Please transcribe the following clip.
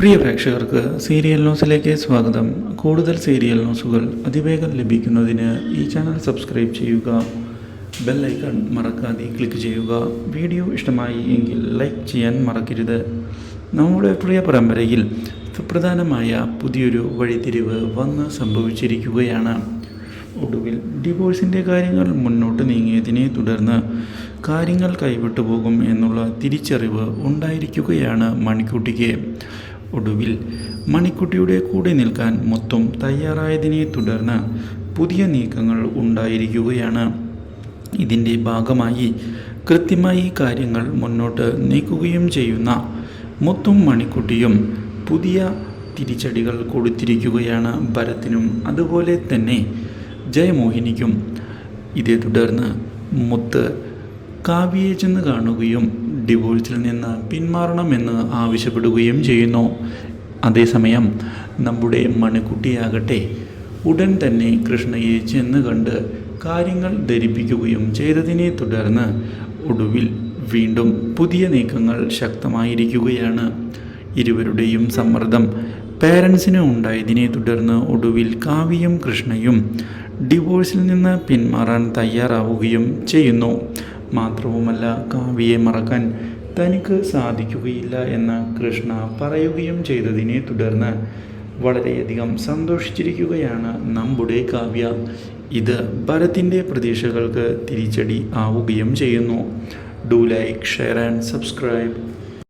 പ്രിയ പ്രേക്ഷകർക്ക് സീരിയൽ ന്യൂസിലേക്ക് സ്വാഗതം. കൂടുതൽ സീരിയൽ ന്യൂസുകൾ അതിവേഗം ലഭിക്കുന്നതിന് ഈ ചാനൽ സബ്സ്ക്രൈബ് ചെയ്യുക ബെൽ ഐക്കൺ മറക്കാതെ ക്ലിക്ക് ചെയ്യുക വീഡിയോ ഇഷ്ടമായി എങ്കിൽ ലൈക്ക് ചെയ്യാൻ മറക്കരുത്. നമ്മുടെ പ്രിയ പരമ്പരയിൽ സുപ്രധാനമായ പുതിയൊരു വഴിത്തിരിവ് വന്ന് സംഭവിച്ചിരിക്കുകയാണ്. ഒടുവിൽ ഡിവോഴ്സിന്റെ കാര്യങ്ങൾ മുന്നോട്ട് നീങ്ങിയതിനെ തുടർന്ന് കാര്യങ്ങൾ കൈവിട്ടു പോകും എന്നുള്ള തിരിച്ചറിവ് ഉണ്ടായിരിക്കുകയാണ് മണിക്കുട്ടിക്ക്. ഒടുവിൽ മണിക്കുട്ടിയുടെ കൂടെ നിൽക്കാൻ മൊത്തം തയ്യാറായതിനെ തുടർന്ന് പുതിയ നീക്കങ്ങൾ ഉണ്ടായിരിക്കുകയാണ്. ഇതിന്റെ ഭാഗമായി കൃത്യമായി കാര്യങ്ങൾ മുന്നോട്ട് നീക്കുകയും ചെയ്യുന്ന മൊത്തം മണിക്കുട്ടിയും പുതിയ തിരിച്ചടികൾ കൊടുത്തിരിക്കുകയാണ് ഭരത്തിനും അതുപോലെ തന്നെ ജയമോഹിനിക്കും. ഇതേ തുടർന്ന് മുത്ത് കാവ്യയെ ചെന്ന് കാണുകയും ഡിവോഴ്സിൽ നിന്ന് പിന്മാറണമെന്ന് ആവശ്യപ്പെടുകയും ചെയ്യുന്നു. അതേസമയം നമ്മുടെ മണിക്കുട്ടിയാകട്ടെ ഉടൻ തന്നെ കൃഷ്ണയെ ചെന്ന് കണ്ട് കാര്യങ്ങൾ ധരിപ്പിക്കുകയും ചെയ്തതിനെ തുടർന്ന് ഒടുവിൽ വീണ്ടും പുതിയ നീക്കങ്ങൾ ശക്തമായിരിക്കുകയാണ്. ഇരുവരുടെയും സമ്മർദ്ദം പേരൻസിന് ഉണ്ടായതിനെ തുടർന്ന് ഒടുവിൽ കാവ്യയും കൃഷ്ണയും ഡിവോഴ്സിൽ നിന്ന് പിന്മാറാൻ തയ്യാറാവുകയും ചെയ്യുന്നു. മാത്രവുമല്ല കാവ്യയെ മറക്കാൻ തനിക്ക് സാധിക്കുകയില്ല എന്ന് കൃഷ്ണ പറയുകയും ചെയ്തതിനെ തുടർന്ന് വളരെയധികം സന്തോഷിച്ചിരിക്കുകയാണ് നമ്മുടെ കാവ്യ. ഇത് ഭരത്തിന്റെ പ്രതീക്ഷകൾക്ക് തിരിച്ചടി ആവുകയും ചെയ്യുന്നു. Do like share and subscribe